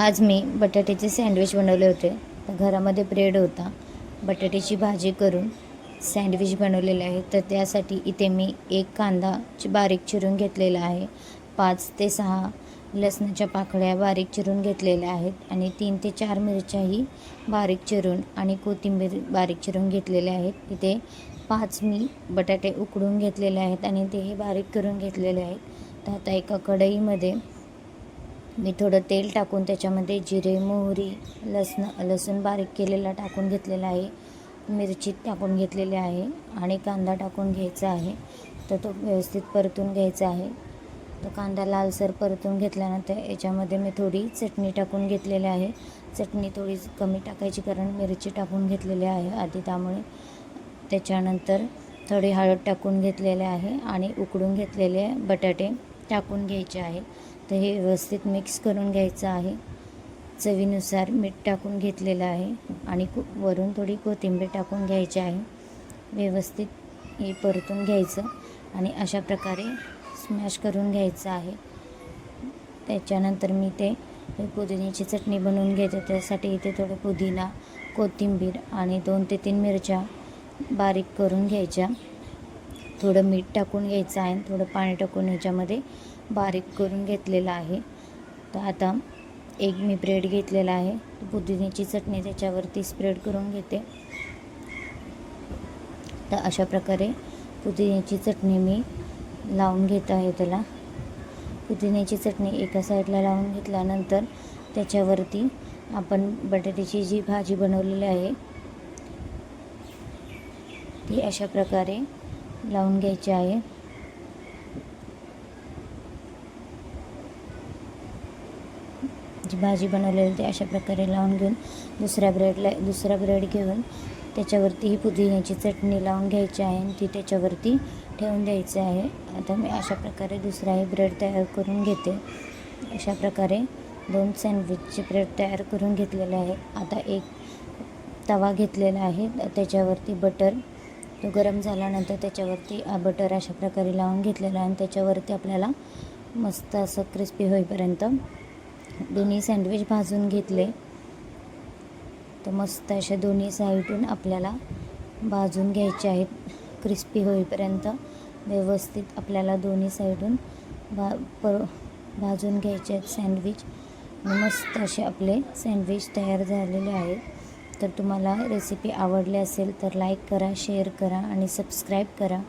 आज मी बटाट्याचे सँडविच बनवले होते. तर घरामध्ये ब्रेड होता. बटाट्याची भाजी करून सँडविच बनवलेले आहे. तर त्यासाठी इथे मी एक कांदा बारीक चिरून घेतलेला आहे. पाच ते सहा लसणाच्या पाकळ्या बारीक चिरून घेतलेल्या आहेत आणि तीन ते चार मिरच्याही बारीक चिरून आणि कोथिंबीर बारीक चिरून घेतलेल्या आहेत. इथे पाच मी बटाटे उकडून घेतलेले आहेत आणि तेही बारीक करून घेतलेले आहेत. तर आता एका कढईमध्ये मी थोडं तेल टाकून त्याच्यामध्ये जिरे मोहरी लसण लसूण बारीक केलेला टाकून घेतलेला आहे. मिरची टाकून घेतलेली आहे आणि कांदा टाकून घ्यायचा आहे. तर तो व्यवस्थित परतून घ्यायचा आहे. तर कांदा लालसर परतून घेतल्यानंतर याच्यामध्ये मी थोडी चटणी टाकून घेतलेली आहे. चटणी थोडी कमी टाकायची कारण मिरची टाकून घेतलेली आहे आधी त्यामुळे त्याच्यानंतर थोडी हळद टाकून घेतलेले आहे आणि उकडून घेतलेले बटाटे टाकून घ्यायचे आहे. तर हे व्यवस्थित मिक्स करून घ्यायचं आहे. चवीनुसार मीठ टाकून घेतलेलं आहे आणि को वरून थोडी कोथिंबीर टाकून घ्यायची आहे. व्यवस्थित हे परतून घ्यायचं आणि अशा प्रकारे स्मॅश करून घ्यायचं आहे. त्याच्यानंतर मी ते पुदिन्याची चटणी बनवून घेते. त्यासाठी इथे थोडं पुदिना कोथिंबीर आणि दोन ते तीन मिरच्या बारीक करून घ्यायच्या. थोडं मीठ टाकून घ्यायचं आहे. थोडं पाणी टाकून ह्याच्यामध्ये बारीक करून घेतलेलं आहे. तर आता एक मी ब्रेड घेतलेला आहे. पुदिन्याची चटणी त्याच्यावरती स्प्रेड करून घेते. तर अशा प्रकारे पुदिन्याची चटणी मी लावून घेत आहे त्याला. पुदिन्याची चटणी एका साईडला लावून घेतल्यानंतर त्याच्यावरती आपण बटाट्याची जी भाजी बनवलेली आहे ती अशा प्रकारे लावून घ्यायची आहे. जी भाजी बनवलेली ती अशा प्रकारे लावून घेऊन दुसऱ्या ब्रेडला दुसरा ब्रेड घेऊन त्याच्यावरती ही पुदिन्याची चटणी लावून घ्यायची आहे आणि ती त्याच्यावरती ठेवून द्यायची आहे. आता मी अशा प्रकारे दुसराही ब्रेड तयार करून घेते. अशा प्रकारे दोन सँडविचचे ब्रेड तयार करून घेतलेले आहे. आता एक तवा घेतलेला आहे. त्याच्यावरती बटर तो गरम झाल्यानंतर त्याच्यावरती बटर अशा प्रकारे लावून घेतलेला आहे आणि त्याच्यावरती आपल्याला मस्त असं क्रिस्पी होईपर्यंत दोन्ही सँडविच भाजून घेतले. तर मस्त अशा दोन्ही साईडून आपल्याला भाजून घ्यायचे आहेत. क्रिस्पी होईपर्यंत व्यवस्थित आपल्याला दोन्ही साईडून भा पर भाजून घ्यायचे आहेत सँडविच. मस्त असे आपले सँडविच तयार झालेले आहेत. तर तुम्हाला रेसिपी आवडली असेल तर लाईक करा शेअर करा आणि सबस्क्राईब करा.